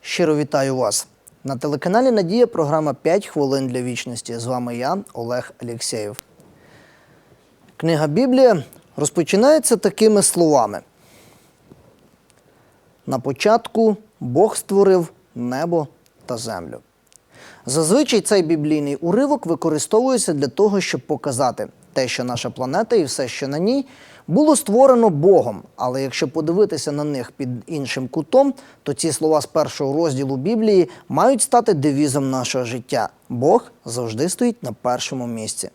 щиро вітаю вас. На телеканалі Надія програма «5 хвилин для вічності. З вами я, Олег Алєксєєв. Книга Біблія розпочинається такими словами. На початку Бог створив небо та землю. Зазвичай цей біблійний уривок використовується для того, щоб показати те, що наша планета і все, що на ній, було створено Богом. Але якщо подивитися на них під іншим кутом, то ці слова з першого розділу Біблії мають стати девізом нашого життя. Бог завжди стоїть на першому місці.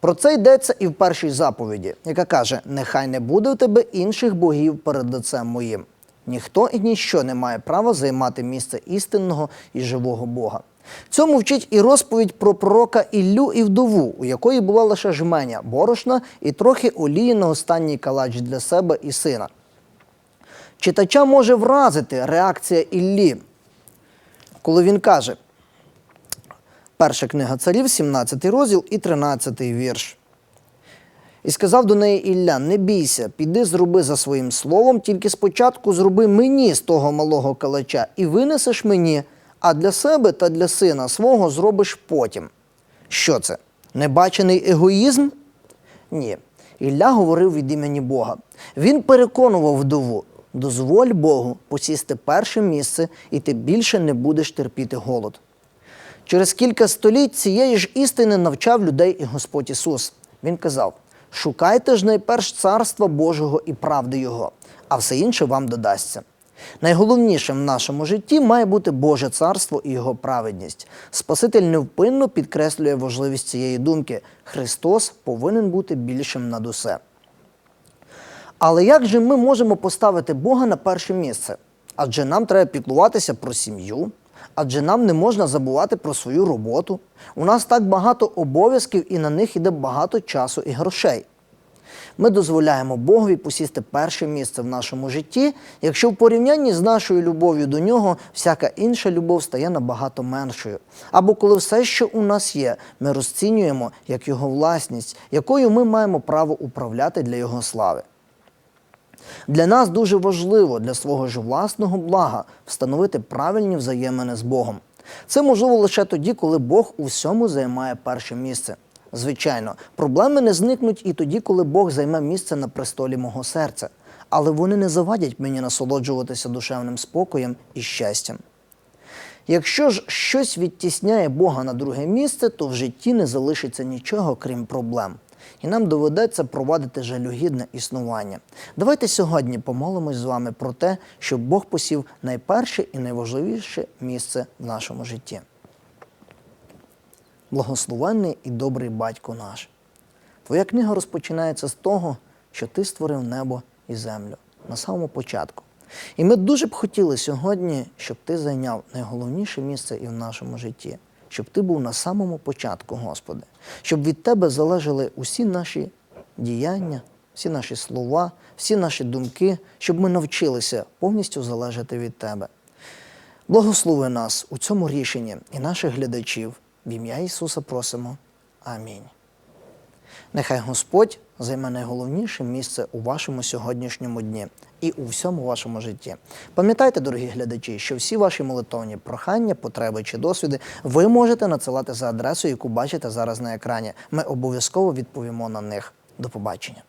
Про це йдеться і в першій заповіді, яка каже: Нехай не буде в тебе інших богів перед лицем моїм. Ніхто і ніщо не має права займати місце істинного і живого Бога. Цьому вчить і розповідь про пророка Іллю і вдову, у якої була лише жменя борошна і трохи олії на останній калач для себе і сина. Читача може вразити реакція Іллі, коли він каже: Перша книга царів, 17 розділ і 13 вірш. І сказав до неї Ілля: Не бійся, піди зроби за своїм словом, тільки спочатку зроби мені з того малого калача і винесеш мені, а для себе та для сина свого зробиш потім. Що це? Небачений егоїзм? Ні. Ілля говорив від імені Бога. Він переконував вдову: дозволь Богу посісти перше місце, і ти більше не будеш терпіти голод. Через кілька століть цієї ж істини навчав людей і Господь Ісус. Він казав: шукайте ж найперш царства Божого і правди Його, а все інше вам додасться. Найголовнішим в нашому житті має бути Боже царство і Його праведність. Спаситель невпинно підкреслює важливість цієї думки. Христос повинен бути більшим над усе. Але як же ми можемо поставити Бога на перше місце? Адже нам треба піклуватися про сім'ю, адже нам не можна забувати про свою роботу. У нас так багато обов'язків і на них іде багато часу і грошей. Ми дозволяємо Богові посісти перше місце в нашому житті, якщо в порівнянні з нашою любов'ю до нього всяка інша любов стає набагато меншою. Або коли все, що у нас є, ми розцінюємо як його власність, якою ми маємо право управляти для його слави. Для нас дуже важливо для свого ж власного блага встановити правильні взаємини з Богом. Це можливо лише тоді, коли Бог у всьому займає перше місце. Звичайно, проблеми не зникнуть і тоді, коли Бог займе місце на престолі мого серця, але вони не завадять мені насолоджуватися душевним спокоєм і щастям. Якщо ж щось відтісняє Бога на друге місце, то в житті не залишиться нічого, крім проблем. І нам доведеться провадити жалюгідне існування. Давайте сьогодні помолимось з вами про те, щоб Бог посів найперше і найважливіше місце в нашому житті. Благословенний і добрий батько наш. Твоя книга розпочинається з того, що ти створив небо і землю на самому початку. І ми дуже б хотіли сьогодні, щоб ти зайняв найголовніше місце і в нашому житті, щоб ти був на самому початку, Господи, щоб від Тебе залежали усі наші діяння, всі наші слова, всі наші думки, щоб ми навчилися повністю залежати від Тебе. Благослови нас у цьому рішенні і наших глядачів. В ім'я Ісуса просимо. Амінь. Нехай Господь займе найголовніше місце у вашому сьогоднішньому дні і у всьому вашому житті. Пам'ятайте, дорогі глядачі, що всі ваші молитовні прохання, потреби чи досвіди ви можете надсилати за адресою, яку бачите зараз на екрані. Ми обов'язково відповімо на них. До побачення.